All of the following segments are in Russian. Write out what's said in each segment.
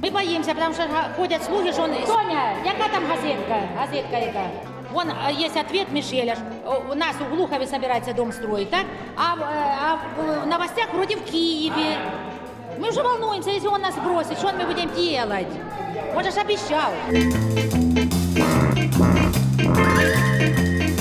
Мы боимся, потому что га- ходят слухи, что он... Соня, яка там газетка? Газетка яка? Вон э, есть ответ Мишеля. э, У нас у Глухове собирается дом строить, так? А, э, а в в новостях вроде в Киеве. Мы уже волнуемся, если он нас бросит, что мы будем делать? Он же обещал.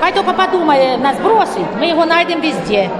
Хай только подумает, нас бросить, мы его найдем везде.